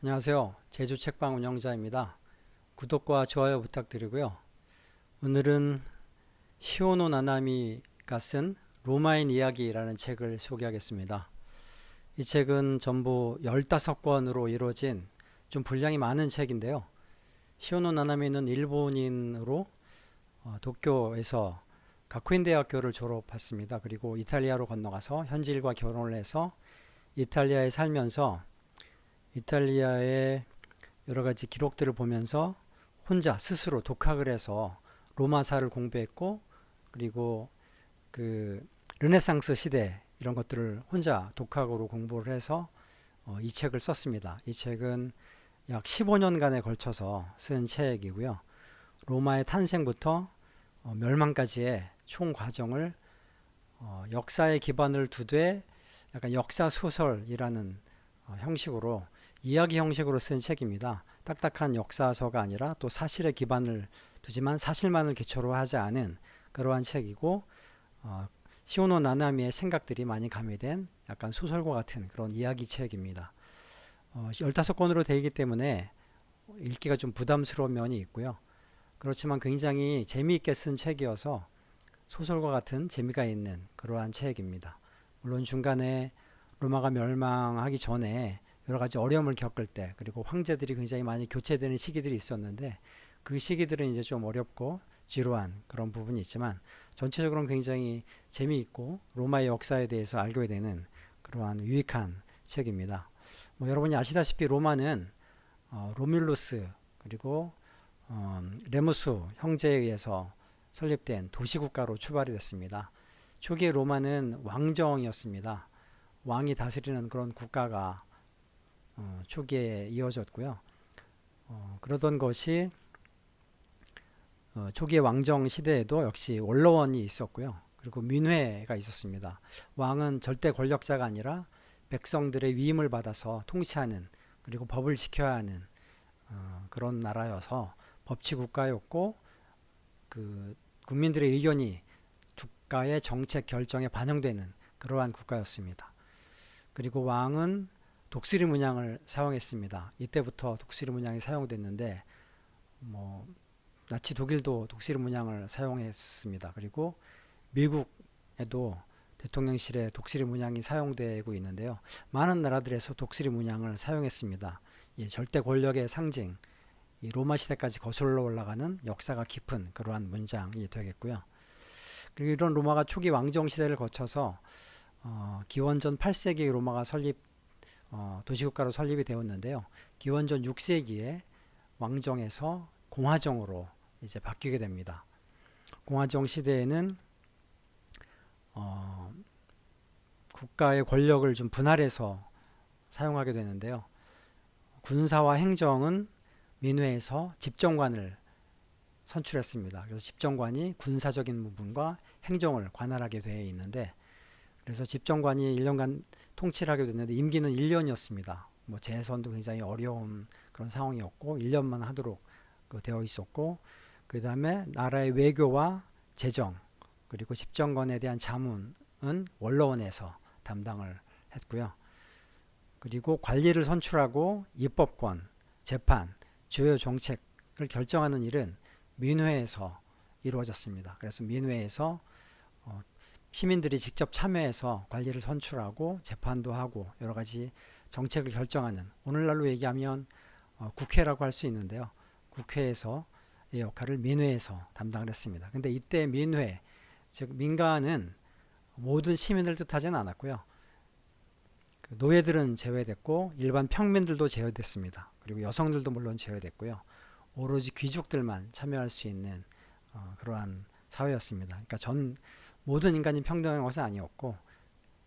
안녕하세요. 제주 책방 운영자입니다. 구독과 좋아요 부탁드리고요. 오늘은 히오노 나나미가 쓴 로마인 이야기라는 책을 소개하겠습니다. 이 책은 전부 15권으로 이루어진 좀 분량이 많은 책인데요. 히오노 나나미는 일본인으로 어, 도쿄에서 가쿠인 대학교를 졸업했습니다. 그리고 이탈리아로 건너가서 현지인과 결혼을 해서 이탈리아에 살면서 이탈리아의 여러 가지 기록들을 보면서 혼자 스스로 독학을 해서 로마사를 공부했고 그리고 그 르네상스 시대 이런 것들을 혼자 독학으로 공부를 해서 어, 이 책을 썼습니다. 이 책은 약 15년간에 걸쳐서 쓴 책이고요. 로마의 탄생부터 어, 멸망까지의 총 과정을 어, 역사에 기반을 두되 약간 역사 소설이라는 어, 형식으로 이야기 형식으로 쓴 책입니다. 딱딱한 역사서가 아니라 또 사실에 기반을 두지만 사실만을 기초로 하지 않은 그러한 책이고 어, 시오노 나나미의 생각들이 많이 가미된 약간 소설과 같은 그런 이야기 책입니다. 어, 15권으로 되어 있기 때문에 읽기가 좀 부담스러운 면이 있고요. 그렇지만 굉장히 재미있게 쓴 책이어서 소설과 같은 재미가 있는 그러한 책입니다. 물론 중간에 로마가 멸망하기 전에 여러 가지 어려움을 겪을 때 그리고 황제들이 굉장히 많이 교체되는 시기들이 있었는데 그 시기들은 이제 좀 어렵고 지루한 그런 부분이 있지만 전체적으로는 굉장히 재미있고 로마의 역사에 대해서 알게 되는 그러한 유익한 책입니다. 뭐 여러분이 아시다시피 로마는 어, 로뮬루스 그리고 어, 레무스 형제에 의해서 설립된 도시국가로 출발이 됐습니다. 초기에 로마는 왕정이었습니다. 왕이 다스리는 그런 국가가 어, 초기에 이어졌고요. 어, 그러던 것이 어, 초기의 왕정 시대에도 역시 원로원이 있었고요. 그리고 민회가 있었습니다. 왕은 절대 권력자가 아니라 백성들의 위임을 받아서 통치하는 그리고 법을 지켜야 하는 어, 그런 나라여서 법치 국가였고 그 국민들의 의견이 국가의 정책 결정에 반영되는 그러한 국가였습니다. 그리고 왕은 독수리 문양을 사용했습니다. 이때부터 독수리 문양이 사용됐는데 뭐 나치 독일도 독수리 문양을 사용했습니다. 그리고 미국에도 대통령실에 독수리 문양이 사용되고 있는데요. 많은 나라들에서 독수리 문양을 사용했습니다. 예, 절대 권력의 상징, 이 로마 시대까지 거슬러 올라가는 역사가 깊은 그러한 문장이 되겠고요. 그리고 이런 로마가 초기 왕정 시대를 거쳐서 어, 기원전 8세기 로마가 설립 어, 도시국가로 설립이 되었는데요. 기원전 6세기에 왕정에서 공화정으로 이제 바뀌게 됩니다. 공화정 시대에는 어, 국가의 권력을 좀 분할해서 사용하게 되는데요. 군사와 행정은 민회에서 집정관을 선출했습니다. 그래서 집정관이 군사적인 부분과 행정을 관할하게 되어 있는데 그래서 집정관이 1년간 통치를 하게 됐는데 임기는 1년이었습니다. 뭐 재선도 굉장히 어려운 그런 상황이었고 1년만 하도록 그 되어 있었고 그 다음에 나라의 외교와 재정 그리고 집정관에 대한 자문은 원로원에서 담당을 했고요. 그리고 관리를 선출하고 입법권, 재판, 주요 정책을 결정하는 일은 민회에서 이루어졌습니다. 그래서 민회에서 어, 시민들이 직접 참여해서 관리를 선출하고 재판도 하고 여러 가지 정책을 결정하는 오늘날로 얘기하면 어, 국회라고 할 수 있는데요. 국회에서 이 역할을 민회에서 담당을 했습니다. 근데 이때 민회 즉 민간은 모든 시민을 뜻하지는 않았고요. 그 노예들은 제외됐고 일반 평민들도 제외됐습니다. 그리고 여성들도 물론 제외됐고요. 오로지 귀족들만 참여할 수 있는 어, 그러한 사회였습니다. 그러니까 전 모든 인간이 평등한 것은 아니었고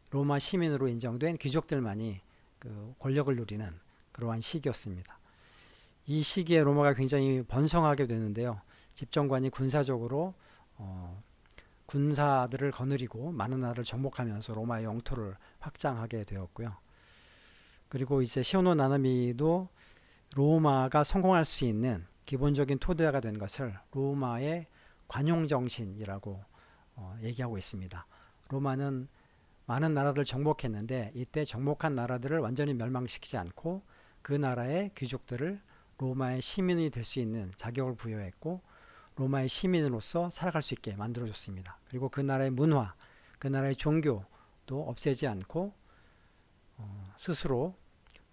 로마 시민으로 인정된 귀족들만이 그 권력을 누리는 그러한 시기였습니다. 이 시기에 로마가 굉장히 번성하게 되는데요. 집정관이 군사적으로 어, 군사들을 거느리고 많은 나라를 정복하면서 로마의 영토를 확장하게 되었고요. 그리고 이제 시오노 나나미도 로마가 성공할 수 있는 기본적인 토대가 된 것을 로마의 관용 정신이라고 어, 얘기하고 있습니다. 로마는 많은 나라들을 정복했는데 이때 정복한 나라들을 완전히 멸망시키지 않고 그 나라의 귀족들을 로마의 시민이 될 수 있는 자격을 부여했고 로마의 시민으로서 살아갈 수 있게 만들어줬습니다. 그리고 그 나라의 문화, 그 나라의 종교도 없애지 않고 어, 스스로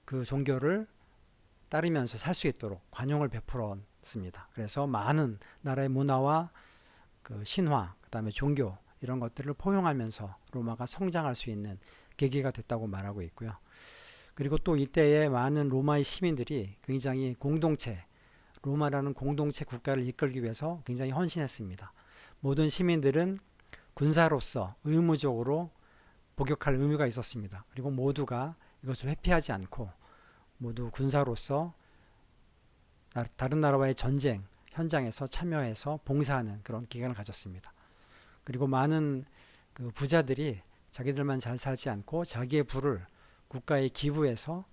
그 종교를 따르면서 살 수 있도록 관용을 베풀었습니다. 그래서 많은 나라의 문화와 그 신화, 그다음에 종교 이런 것들을 포용하면서 로마가 성장할 수 있는 계기가 됐다고 말하고 있고요. 그리고 또 이때에 많은 로마의 시민들이 굉장히 공동체, 로마라는 공동체 국가를 이끌기 위해서 굉장히 헌신했습니다. 모든 시민들은 군사로서 의무적으로 복역할 의무가 있었습니다. 그리고 모두가 이것을 회피하지 않고 모두 군사로서 다른 나라와의 전쟁 현장에서 참여해서 봉사하는 그런 기간을 가졌습니다. 그리고 많은 그 부자들이 자기들만 잘 살지 않고 자기의 부를 국가에 기부해서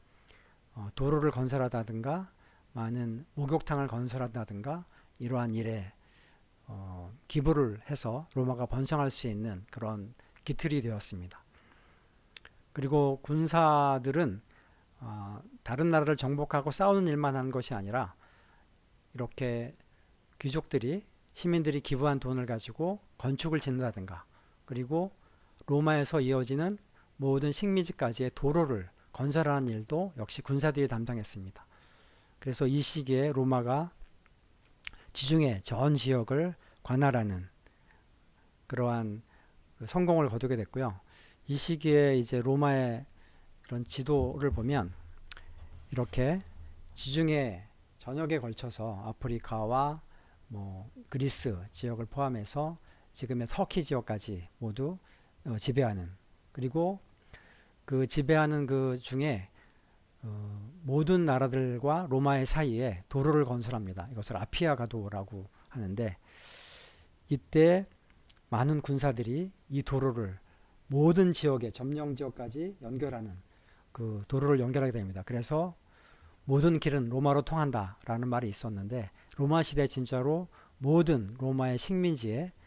어, 도로를 건설하다든가 많은 목욕탕을 건설한다든가 이러한 일에 어, 기부를 해서 로마가 번성할 수 있는 그런 기틀이 되었습니다. 그리고 군사들은 어, 다른 나라를 정복하고 싸우는 일만 한 것이 아니라 이렇게 귀족들이 시민들이 기부한 돈을 가지고 건축을 짓는다든가 그리고 로마에서 이어지는 모든 식민지까지의 도로를 건설하는 일도 역시 군사들이 담당했습니다. 그래서 이 시기에 로마가 지중해 전 지역을 관할하는 그러한 그 성공을 거두게 됐고요. 이 시기에 이제 로마의 이런 지도를 보면 이렇게 지중해 전역에 걸쳐서 아프리카와 뭐 그리스 지역을 포함해서 지금의 터키 지역까지 모두 어, 지배하는 그리고 그 지배하는 그 중에 어, 모든 나라들과 로마의 사이에 도로를 건설합니다. 이것을 아피아 가도라고 하는데 이때 많은 군사들이 이 도로를 모든 지역의 점령 지역까지 연결하는 그 도로를 연결하게 됩니다. 그래서 모든 길은 로마로 통한다라는 말이 있었는데 로마 시대 진짜로 모든 로마의 식민지에 어,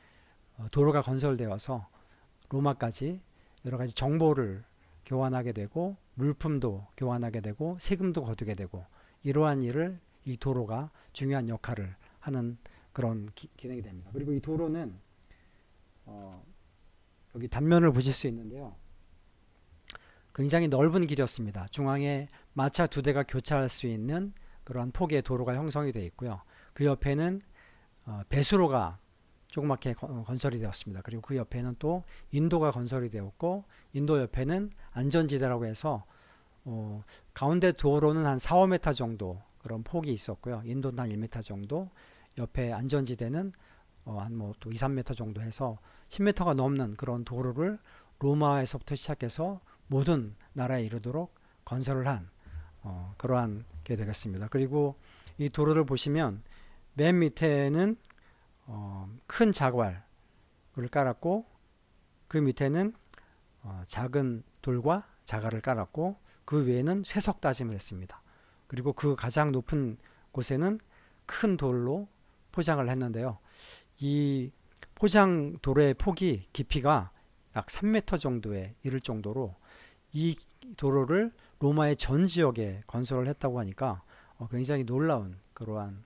도로가 건설되어서 로마까지 여러 가지 정보를 교환하게 되고 물품도 교환하게 되고 세금도 거두게 되고 이러한 일을 이 도로가 중요한 역할을 하는 그런 기, 능이 됩니다. 그리고 이 도로는 어, 여기 단면을 보실 수 있는데요. 굉장히 넓은 길이었습니다. 중앙에 마차 두 대가 교차할 수 있는 그러한 폭의 도로가 형성이 되어 있고요. 그 옆에는 어, 배수로가 조그맣게 어, 건설이 되었습니다. 그리고 그 옆에는 또 인도가 건설이 되었고 인도 옆에는 안전지대라고 해서 어, 가운데 도로는 한 4, 5m 정도 그런 폭이 있었고요. 인도는 한 1m 정도 옆에 안전지대는 어, 한뭐 또 2, 3m 정도 해서 10m가 넘는 그런 도로를 로마에서부터 시작해서 모든 나라에 이르도록 건설을 한 어, 그러한 게 되겠습니다. 그리고 이 도로를 보시면 맨 밑에는 어, 큰 자괄을 깔았고 그 밑에는 어, 작은 돌과 자갈을 깔았고 그 위에는 쇠석 다짐을 했습니다. 그리고 그 가장 높은 곳에는 큰 돌로 포장을 했는데요. 이 포장 도로의 폭이 깊이가 약 3m 정도에 이를 정도로 이 도로를 로마의 전 지역에 건설을 했다고 하니까 어, 굉장히 놀라운 그러한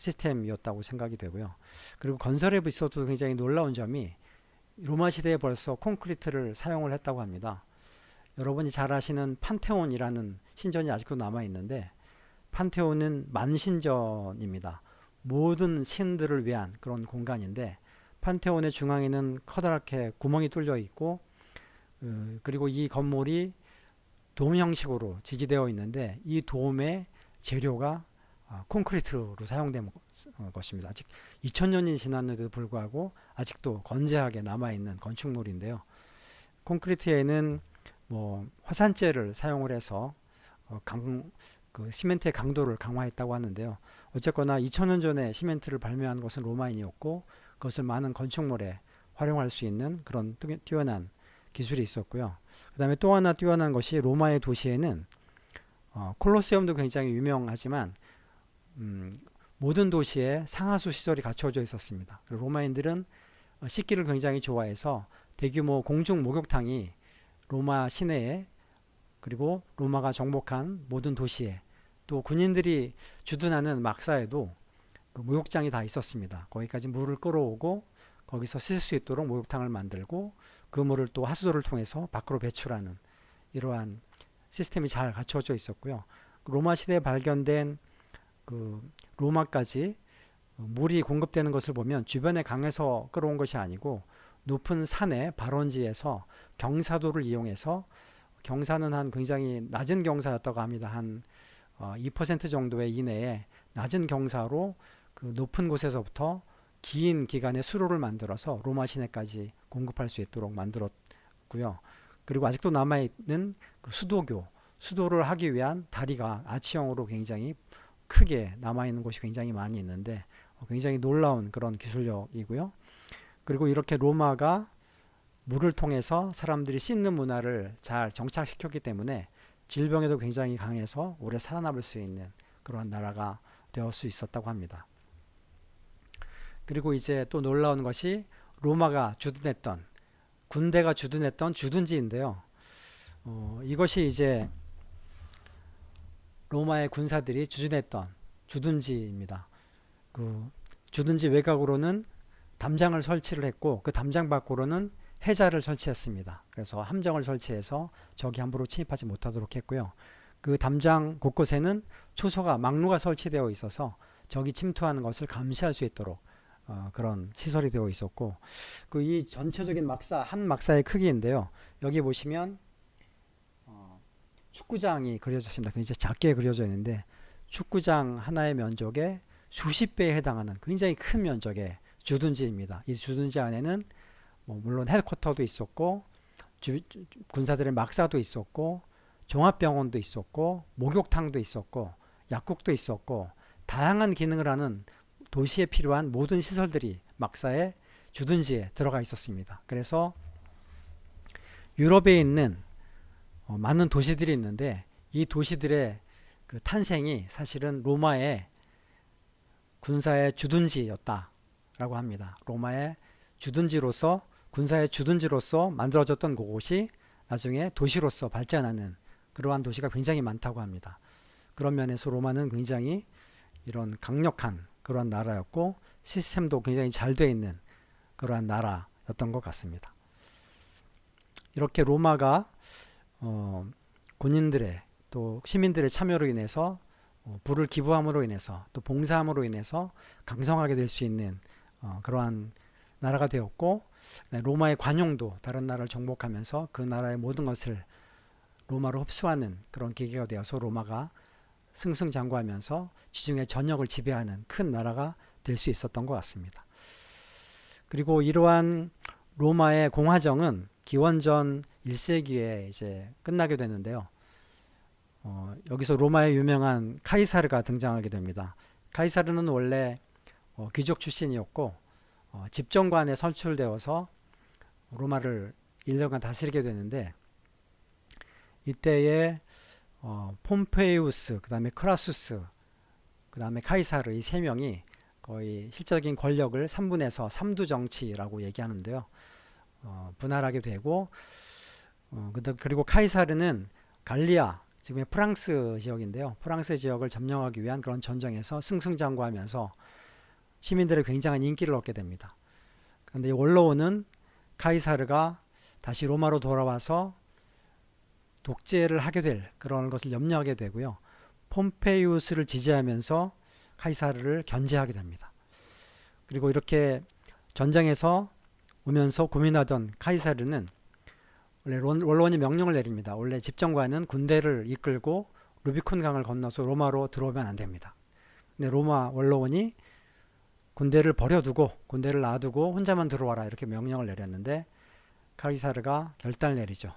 시스템이었다고 생각이 되고요. 그리고 건설에 있어도 굉장히 놀라운 점이 로마 시대에 벌써 콘크리트를 사용을 했다고 합니다. 여러분이 잘 아시는 판테온이라는 신전이 아직도 남아 있는데 판테온은 만신전입니다. 모든 신들을 위한 그런 공간인데 판테온의 중앙에는 커다랗게 구멍이 뚫려 있고 어, 그리고 이 건물이 돔 형식으로 지지되어 있는데 이 돔의 재료가 아, 콘크리트로 사용된 어, 것입니다. 아직 2000년이 지났는데도 불구하고 아직도 건재하게 남아있는 건축물인데요. 콘크리트에는 뭐 화산재를 사용을 해서 어, 강, 그 시멘트의 강도를 강화했다고 하는데요. 어쨌거나 2000년 전에 시멘트를 발명한 것은 로마인이었고 그것을 많은 건축물에 활용할 수 있는 그런 뛰어난 기술이 있었고요. 그 다음에 또 하나 뛰어난 것이 로마의 도시에는 어, 콜로세움도 굉장히 유명하지만 음, 모든 도시에 상하수 시설이 갖춰져 있었습니다. 로마인들은 어, 씻기를 굉장히 좋아해서 대규모 공중 목욕탕이 로마 시내에 그리고 로마가 정복한 모든 도시에 또 군인들이 주둔하는 막사에도 그 목욕장이 다 있었습니다. 거기까지 물을 끌어오고 거기서 씻을 수 있도록 목욕탕을 만들고 그 물을 또 하수도를 통해서 밖으로 배출하는 이러한 시스템이 잘 갖춰져 있었고요. 로마 시대에 발견된 그 로마까지 물이 공급되는 것을 보면 주변의 강에서 끌어온 것이 아니고 높은 산의 발원지에서 경사도를 이용해서 경사는 한 굉장히 낮은 경사였다고 합니다. 한 어, 2% 정도의 이내에 낮은 경사로 그 높은 곳에서부터 긴 기간의 수로를 만들어서 로마 시내까지 공급할 수 있도록 만들었고요. 그리고 아직도 남아있는 그 수도교, 수도를 하기 위한 다리가 아치형으로 굉장히 크게 남아있는 곳이 굉장히 많이 있는데 어, 굉장히 놀라운 그런 기술력이고요. 그리고 이렇게 로마가 물을 통해서 사람들이 씻는 문화를 잘 정착시켰기 때문에 질병에도 굉장히 강해서 오래 살아남을 수 있는 그러한 나라가 되었을 수 있었다고 합니다. 그리고 이제 또 놀라운 것이 로마가 주둔했던 군대가 주둔했던 주둔지인데요. 어, 이것이 이제 로마의 군사들이 주둔했던 주둔지입니다. 그 주둔지 외곽으로는 담장을 설치를 했고 그 담장 밖으로는 해자를 설치했습니다. 그래서 함정을 설치해서 적이 함부로 침입하지 못하도록 했고요. 그 담장 곳곳에는 초소가 막루가 설치되어 있어서 적이 침투하는 것을 감시할 수 있도록 어, 그런 시설이 되어 있었고 그 이 전체적인 막사 한 막사의 크기인데요. 여기 보시면 어, 축구장이 그려졌습니다. 굉장히 작게 그려져 있는데 축구장 하나의 면적에 수십 배에 해당하는 굉장히 큰 면적의 주둔지입니다. 이 주둔지 안에는 뭐 물론 헬코터도 있었고 주, 군사들의 막사도 있었고 종합병원도 있었고 목욕탕도 있었고 약국도 있었고 다양한 기능을 하는 도시에 필요한 모든 시설들이 막사의 주둔지에 들어가 있었습니다. 그래서 유럽에 있는 어, 많은 도시들이 있는데 이 도시들의 그 탄생이 사실은 로마의 군사의 주둔지였다라고 합니다. 로마의 주둔지로서 군사의 주둔지로서 만들어졌던 곳이 나중에 도시로서 발전하는 그러한 도시가 굉장히 많다고 합니다. 그런 면에서 로마는 굉장히 이런 강력한 그러한 나라였고 시스템도 굉장히 잘 되어 있는 그러한 나라였던 것 같습니다. 이렇게 로마가 어, 군인들의 또 시민들의 참여로 인해서 어, 불을 기부함으로 인해서 또 봉사함으로 인해서 강성하게 될 수 있는 어, 그러한 나라가 되었고 네, 로마의 관용도 다른 나라를 정복하면서 그 나라의 모든 것을 로마로 흡수하는 그런 계기가 되어서 로마가 승승장구하면서 지중해 전역을 지배하는 큰 나라가 될 수 있었던 것 같습니다. 그리고 이러한 로마의 공화정은 기원전 1세기에 이제 끝나게 되는데요. 어, 여기서 로마의 유명한 카이사르가 등장하게 됩니다. 카이사르는 원래 어, 귀족 출신이었고 어, 집정관에 선출되어서 로마를 1년간 다스리게 되는데 이때에 어, 폼페이우스, 그 다음에 크라수스, 그 다음에 카이사르 이 세 명이 거의 실적인 권력을 3분에서 3두 정치라고 얘기하는데요. 어, 분할하게 되고 어, 그리고 카이사르는 갈리아 지금의 프랑스 지역인데요. 프랑스 지역을 점령하기 위한 그런 전쟁에서 승승장구하면서 시민들의 굉장한 인기를 얻게 됩니다. 그런데 원로원은 카이사르가 다시 로마로 돌아와서 독재를 하게 될 그런 것을 염려하게 되고요. 폼페이우스를 지지하면서 카이사르를 견제하게 됩니다. 그리고 이렇게 전쟁에서 오면서 고민하던 카이사르는 원래 원로원이 명령을 내립니다. 원래 집정관은 군대를 이끌고 루비콘 강을 건너서 로마로 들어오면 안 됩니다. 근데 로마 원로원이 군대를 버려두고 군대를 놔두고 혼자만 들어와라 이렇게 명령을 내렸는데 카이사르가 결단을 내리죠.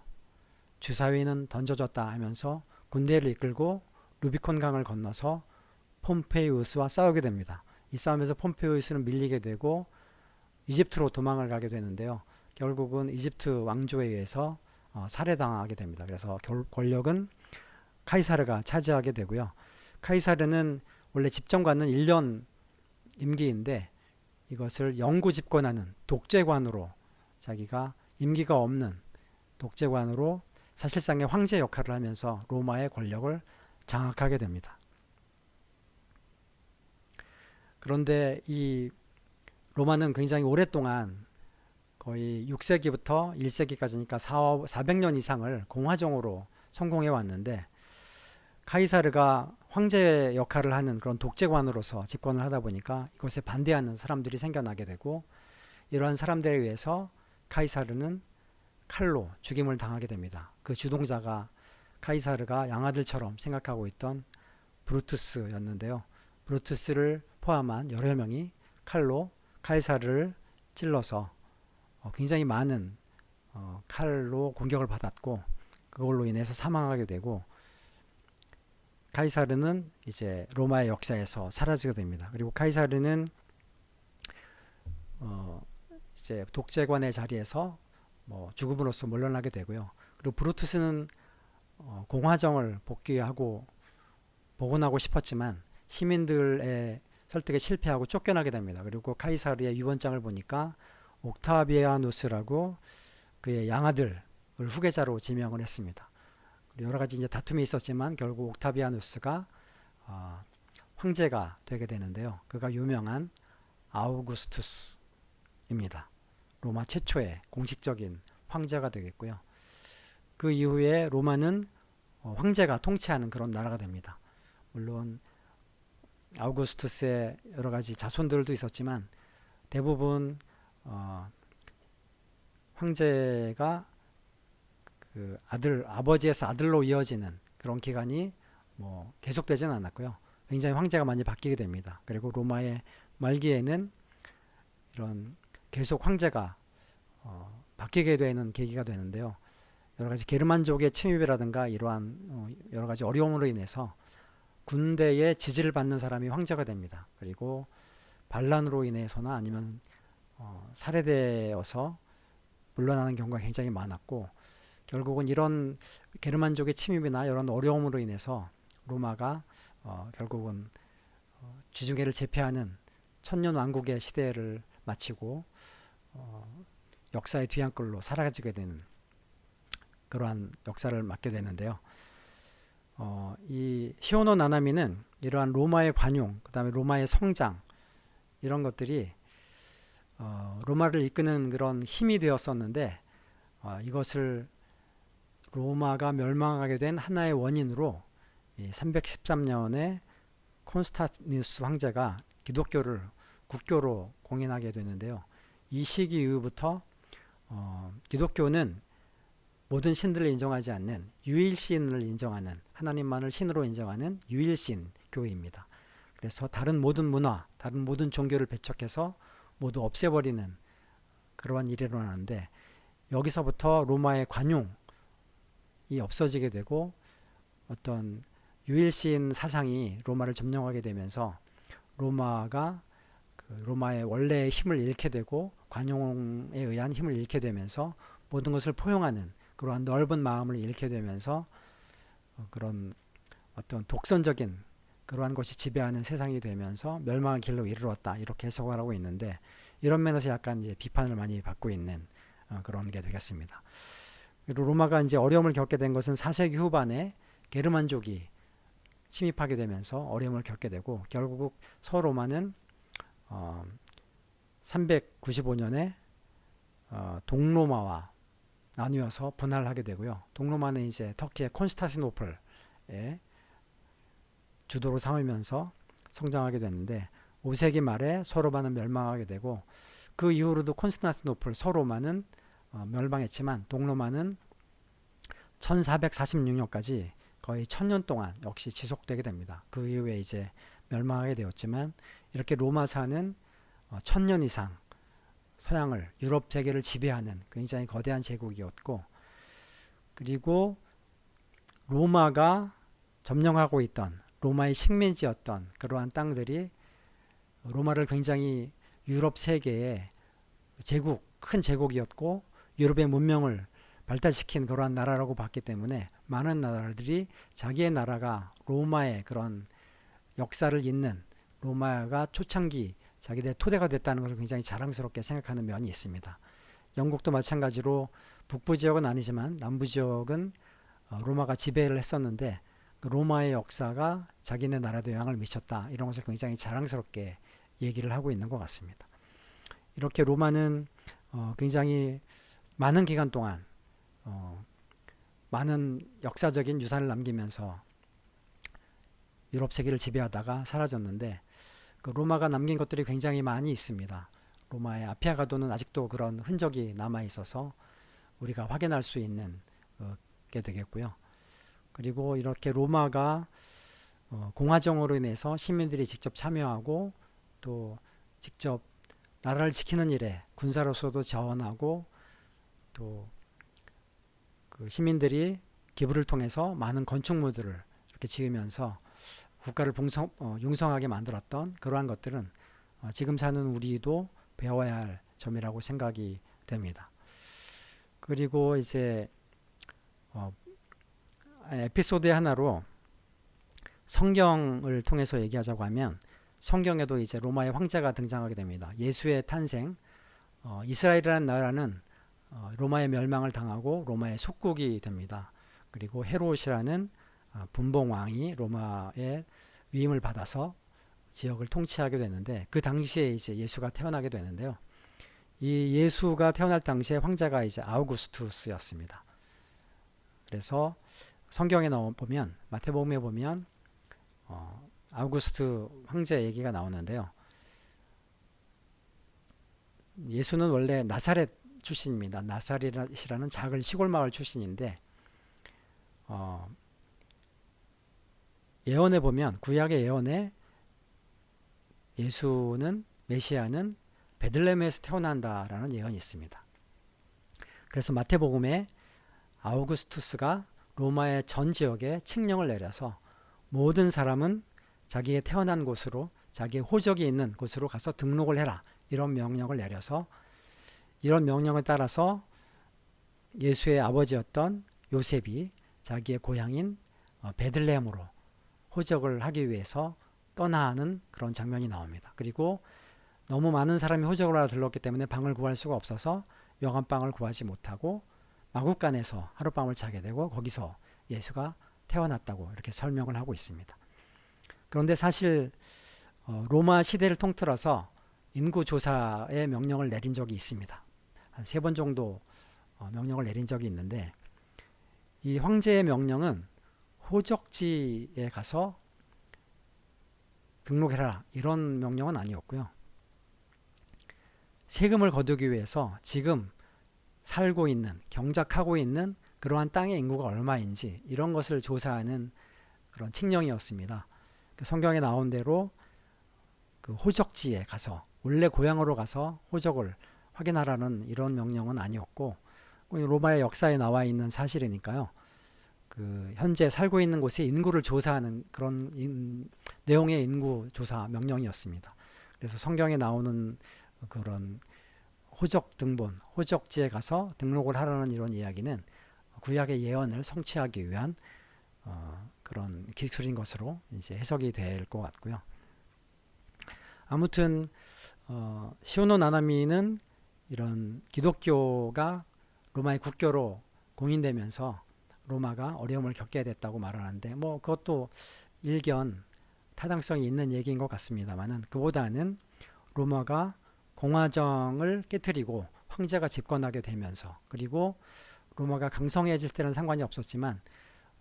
주사위는 던져졌다 하면서 군대를 이끌고 루비콘 강을 건너서 폼페이우스와 싸우게 됩니다. 이 싸움에서 폼페이우스는 밀리게 되고 이집트로 도망을 가게 되는데요. 결국은 이집트 왕조에 의해서 어, 살해당하게 됩니다. 그래서 결, 권력은 카이사르가 차지하게 되고요. 카이사르는 원래 집정관은 1년 임기인데 이것을 영구 집권하는 독재관으로 자기가 임기가 없는 독재관으로 사실상의 황제 역할을 하면서 로마의 권력을 장악하게 됩니다. 그런데 이 로마는 굉장히 오랫동안 거의 6세기부터 1세기까지니까 400년 이상을 공화정으로 성공해 왔는데 카이사르가 황제 역할을 하는 그런 독재관으로서 집권을 하다 보니까 이것에 반대하는 사람들이 생겨나게 되고 이러한 사람들에 의해서 카이사르는 칼로 죽임을 당하게 됩니다. 그 주동자가 카이사르가 양아들처럼 생각하고 있던 브루투스였는데요. 브루투스를 포함한 여러 명이 칼로 카이사르를 찔러서 어, 굉장히 많은 어, 칼로 공격을 받았고 그걸로 인해서 사망하게 되고 카이사르는 이제 로마의 역사에서 사라지게 됩니다. 그리고 카이사르는 어 이제 독재관의 자리에서 뭐 죽음으로써 물러나게 되고요. 그리고 브루투스는 어 공화정을 복귀하고 복원하고 싶었지만 시민들의 설득에 실패하고 쫓겨나게 됩니다. 그리고 카이사르의 유언장을 보니까 옥타비아누스라고 그의 양아들을 후계자로 지명을 했습니다. 여러 가지 이제 다툼이 있었지만 결국 옥타비아누스가 어, 황제가 되게 되는데요. 그가 유명한 아우구스투스입니다. 로마 최초의 공식적인 황제가 되겠고요. 그 이후에 로마는 어, 황제가 통치하는 그런 나라가 됩니다. 물론 아우구스투스의 여러 가지 자손들도 있었지만 대부분 어, 황제가 그 아들 아버지에서 아들로 이어지는 그런 기간이 뭐 계속되지는 않았고요. 굉장히 황제가 많이 바뀌게 됩니다. 그리고 로마의 말기에는 이런 계속 황제가 어, 바뀌게 되는 계기가 되는데요. 여러 가지 게르만족의 침입이라든가 이러한 어, 여러 가지 어려움으로 인해서 군대의 지지를 받는 사람이 황제가 됩니다. 그리고 반란으로 인해서나 아니면 어, 살해되어서 물러나는 경우가 굉장히 많았고 결국은 이런 게르만족의 침입이나 이런 어려움으로 인해서 로마가 어, 결국은 어, 지중해를 제패하는 천년 왕국의 시대를 마치고 어, 역사의 뒤안길로 사라지게 되는 그러한 역사를 맞게 되는데요. 어, 이 시오노 나나미는 이러한 로마의 관용, 그 다음에 로마의 성장 이런 것들이 어, 로마를 이끄는 그런 힘이 되었었는데 어, 이것을 로마가 멸망하게 된 하나의 원인으로 313년에 콘스타니누스 황제가 기독교를 국교로 공인하게 되는데요. 이 시기 이후부터 어, 기독교는 모든 신들을 인정하지 않는 유일신을 인정하는 하나님만을 신으로 인정하는 유일신 교회입니다. 그래서 다른 모든 문화, 다른 모든 종교를 배척해서 모두 없애버리는 그러한 일이 일어나는데 여기서부터 로마의 관용 이 없어지게 되고 어떤 유일신 사상이 로마를 점령하게 되면서 로마가 그 로마의 원래의 힘을 잃게 되고 관용에 의한 힘을 잃게 되면서 모든 것을 포용하는 그러한 넓은 마음을 잃게 되면서 어, 그런 어떤 독선적인 그러한 것이 지배하는 세상이 되면서 멸망의 길로 이르렀다 이렇게 해석을 하고 있는데 이런 면에서 약간 이제 비판을 많이 받고 있는 어, 그런 게 되겠습니다. 로마가 이제 어려움을 겪게 된 것은 4세기 후반에 게르만족이 침입하게 되면서 어려움을 겪게 되고 결국 서로마는 어, 395년에 어, 동로마와 나뉘어서 분할하게 되고요. 동로마는 이제 터키의 콘스타티노플에 주도로 삼으면서 성장하게 됐는데 5세기 말에 서로마는 멸망하게 되고 그 이후로도 콘스타티노플 서로마는 어, 멸망했지만 동로마는 1446년까지 거의 천년 동안 역시 지속되게 됩니다. 그 이후에 이제 멸망하게 되었지만 이렇게 로마사는 어, 천년 이상 서양을 유럽 세계를 지배하는 굉장히 거대한 제국이었고 그리고 로마가 점령하고 있던 로마의 식민지였던 그러한 땅들이 로마를 굉장히 유럽 세계의 제국 큰 제국이었고 유럽의 문명을 발달시킨 그러한 나라라고 봤기 때문에 많은 나라들이 자기의 나라가 로마의 그런 역사를 잇는 로마가 초창기 자기들의 토대가 됐다는 것을 굉장히 자랑스럽게 생각하는 면이 있습니다. 영국도 마찬가지로 북부 지역은 아니지만 남부 지역은 어, 로마가 지배를 했었는데 그 로마의 역사가 자기네 나라에 영향을 미쳤다 이런 것을 굉장히 자랑스럽게 얘기를 하고 있는 것 같습니다. 이렇게 로마는 어, 굉장히 많은 기간 동안 어, 많은 역사적인 유산을 남기면서 유럽 세계를 지배하다가 사라졌는데 그 로마가 남긴 것들이 굉장히 많이 있습니다. 로마의 아피아가도는 아직도 그런 흔적이 남아 있어서 우리가 확인할 수 있는 어, 게 되겠고요. 그리고 이렇게 로마가 어, 공화정으로 인해서 시민들이 직접 참여하고 또 직접 나라를 지키는 일에 군사로서도 자원하고 또 그 시민들이 기부를 통해서 많은 건축물들을 이렇게 지으면서 국가를 봉성, 어, 융성하게 만들었던 그러한 것들은 어, 지금 사는 우리도 배워야 할 점이라고 생각이 됩니다. 그리고 이제 어, 에피소드의 하나로 성경을 통해서 얘기하자고 하면 성경에도 이제 로마의 황제가 등장하게 됩니다. 예수의 탄생, 어, 이스라엘이라는 나라는 어, 로마의 멸망을 당하고 로마의 속국이 됩니다. 그리고 헤롯이라는 어, 분봉 왕이 로마의 위임을 받아서 지역을 통치하게 되는데 그 당시에 이제 예수가 태어나게 되는데요. 이 예수가 태어날 당시에 황제가 이제 아우구스투스였습니다. 그래서 성경에 보면 마태복음에 보면 어, 아우구스트 황제 얘기가 나오는데요. 예수는 원래 나사렛 출신입니다. 나사렛이라는 작은 시골 마을 출신인데 어, 예언에 보면 구약의 예언에 예수는 메시아는 베들레헴에서 태어난다라는 예언이 있습니다. 그래서 마태복음에 아우구스투스가 로마의 전 지역에 칙령을 내려서 모든 사람은 자기의 태어난 곳으로 자기의 호적이 있는 곳으로 가서 등록을 해라 이런 명령을 내려서 이런 명령에 따라서 예수의 아버지였던 요셉이 자기의 고향인 어, 베들레헴으로 호적을 하기 위해서 떠나는 그런 장면이 나옵니다. 그리고 너무 많은 사람이 호적을 하러 들렀기 때문에 방을 구할 수가 없어서 여관방을 구하지 못하고 마국간에서 하룻밤을 자게 되고 거기서 예수가 태어났다고 이렇게 설명을 하고 있습니다. 그런데 사실 어, 로마 시대를 통틀어서 인구 조사의 명령을 내린 적이 있습니다. 한 세 번 정도 어, 명령을 내린 적이 있는데 이 황제의 명령은 호적지에 가서 등록해라 이런 명령은 아니었고요. 세금을 거두기 위해서 지금 살고 있는 경작하고 있는 그러한 땅의 인구가 얼마인지 이런 것을 조사하는 그런 칙령이었습니다. 그 성경에 나온 대로 그 호적지에 가서 원래 고향으로 가서 호적을 확인하라는 이런 명령은 아니었고 로마의 역사에 나와 있는 사실이니까요. 그 현재 살고 있는 곳의 인구를 조사하는 그런 인, 내용의 인구 조사 명령이었습니다. 그래서 성경에 나오는 그런 호적 등본, 호적지에 가서 등록을 하라는 이런 이야기는 구약의 예언을 성취하기 위한 어, 그런 기술인 것으로 이제 해석이 될 것 같고요. 아무튼 어, 시오노 나나미는 이런 기독교가 로마의 국교로 공인되면서 로마가 어려움을 겪게 됐다고 말하는데 뭐 그것도 일견 타당성이 있는 얘기인 것 같습니다만은 그보다는 로마가 공화정을 깨뜨리고 황제가 집권하게 되면서 그리고 로마가 강성해질 때는 상관이 없었지만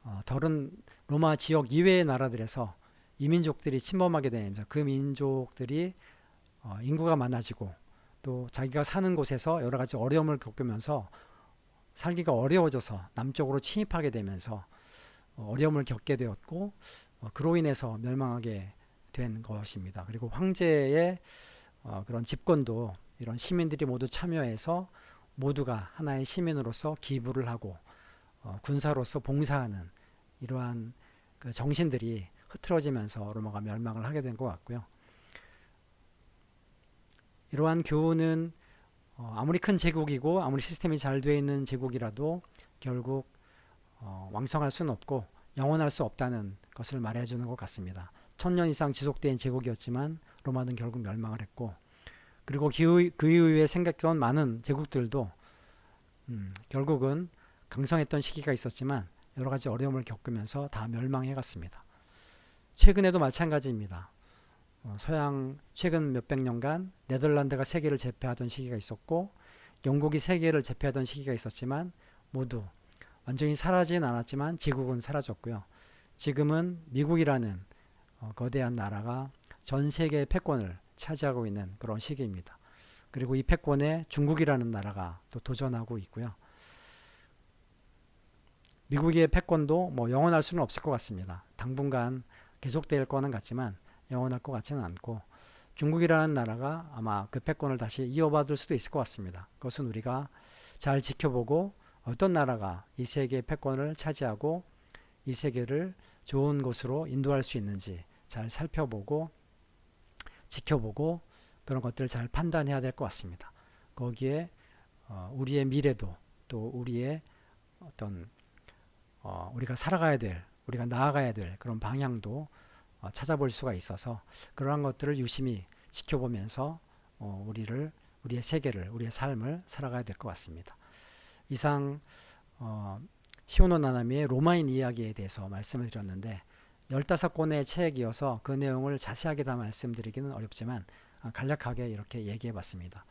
어, 덜은 로마 지역 이외의 나라들에서 이민족들이 침범하게 되면서 그 민족들이 어, 인구가 많아지고 또 자기가 사는 곳에서 여러 가지 어려움을 겪으면서 살기가 어려워져서 남쪽으로 침입하게 되면서 어, 어려움을 겪게 되었고 어, 그로 인해서 멸망하게 된 것입니다. 그리고 황제의 어, 그런 집권도 이런 시민들이 모두 참여해서 모두가 하나의 시민으로서 기부를 하고 군사로서 봉사하는 이러한 그 정신들이 흐트러지면서 로마가 멸망을 하게 된 것 같고요. 이러한 교훈은 어, 아무리 큰 제국이고 아무리 시스템이 잘 되어 있는 제국이라도 결국 어, 왕성할 수는 없고 영원할 수 없다는 것을 말해주는 것 같습니다. 천년 이상 지속된 제국이었지만 로마는 결국 멸망을 했고 그리고 그, 그 이후에 생겼던 많은 제국들도 음, 결국은 강성했던 시기가 있었지만 여러 가지 어려움을 겪으면서 다 멸망해 갔습니다. 최근에도 마찬가지입니다. 어, 서양 최근 몇백 년간 네덜란드가 세계를 제패하던 시기가 있었고 영국이 세계를 제패하던 시기가 있었지만 모두 완전히 사라진 않았지만 지국은 사라졌고요. 지금은 미국이라는 어, 거대한 나라가 전 세계의 패권을 차지하고 있는 그런 시기입니다. 그리고 이 패권에 중국이라는 나라가 또 도전하고 있고요. 미국의 패권도 뭐 영원할 수는 없을 것 같습니다. 당분간 계속될 거는 같지만 영원할 것 같지는 않고 중국이라는 나라가 아마 그 패권을 다시 이어받을 수도 있을 것 같습니다. 그것은 우리가 잘 지켜보고 어떤 나라가 이 세계의 패권을 차지하고 이 세계를 좋은 곳으로 인도할 수 있는지 잘 살펴보고 지켜보고 그런 것들을 잘 판단해야 될 것 같습니다. 거기에 어, 우리의 미래도 또 우리의 어떤 어, 우리가 살아가야 될 우리가 나아가야 될 그런 방향도 어, 찾아볼 수가 있어서 그러한 것들을 유심히 지켜보면서 어, 우리를 우리의 세계를 우리의 삶을 살아가야 될 것 같습니다. 이상 어, 히오노 나나미의 로마인 이야기에 대해서 말씀을 드렸는데 15권의 책이어서 그 내용을 자세하게 다 말씀드리기는 어렵지만 아, 간략하게 이렇게 얘기해 봤습니다.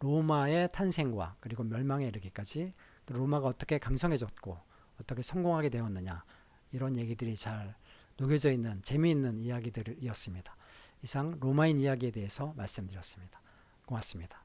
로마의 탄생과 그리고 멸망에 이르기까지 또 로마가 어떻게 강성해졌고 어떻게 성공하게 되었느냐 이런 얘기들이 잘 녹여져 있는 재미있는 이야기들이었습니다. 이상 로마인 이야기에 대해서 말씀드렸습니다. 고맙습니다.